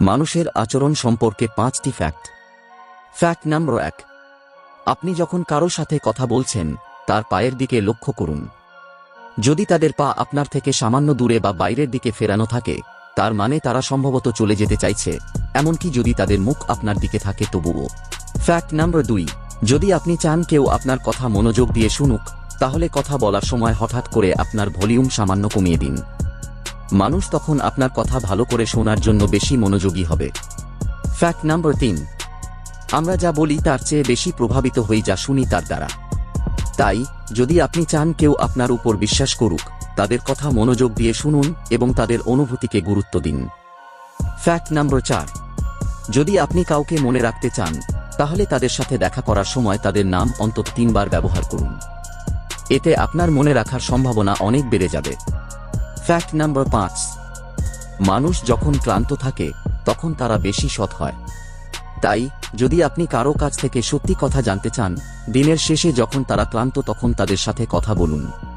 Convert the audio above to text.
মানুষের আচরণ সম্পর্কে পাঁচটি ফ্যাক্ট ফ্যাক্ট নাম্বার এক, আপনি যখন কারও সাথে কথা বলছেন, তার পায়ের দিকে লক্ষ্য করুন। যদি তাদের পা আপনার থেকে সামান্য দূরে বা বাইরের দিকে ফেরানো থাকে, তার মানে তারা সম্ভবত চলে যেতে চাইছে, এমনকি যদি তাদের মুখ আপনার দিকে থাকে তবুও। ফ্যাক্ট নাম্বার দুই, যদি আপনি চান কেউ আপনার কথা মনোযোগ দিয়ে শুনুক, তাহলে কথা বলার সময় হঠাৎ করে আপনার ভলিউম সামান্য কমিয়ে দিন। মানুষ তখন আপনার কথা ভালো করে শোনার জন্য বেশি মনোযোগী হবে। ফ্যাক্ট নাম্বার তিন। আমরা যা বলি তার চেয়ে বেশি প্রভাবিত হই যা শুনি তার দ্বারা। তাই, যদি আপনি চান কেউ আপনার উপর বিশ্বাস করুক, তাদের কথা মনোযোগ দিয়ে শুনুন এবং তাদের অনুভূতিকে গুরুত্ব দিন। ফ্যাক্ট নাম্বার চার। যদি আপনি কাউকে মনে রাখতে চান, তাহলে তাদের সাথে দেখা করার সময় তাদের নাম অন্তত তিনবার ব্যবহার করুন। এতে আপনার মনে রাখার সম্ভাবনা অনেক বেড়ে যাবে। ফ্যাক্ট নাম্বার পাঁচ। মানুষ যখন ক্লান্ত থাকে, তখন তারা বেশি সৎ হয়। তাই, যদি আপনি কারও কাছ থেকে সত্যি কথা জানতে চান, দিনের শেষে যখন তারা ক্লান্ত, তখন তাদের সাথে কথা বলুন।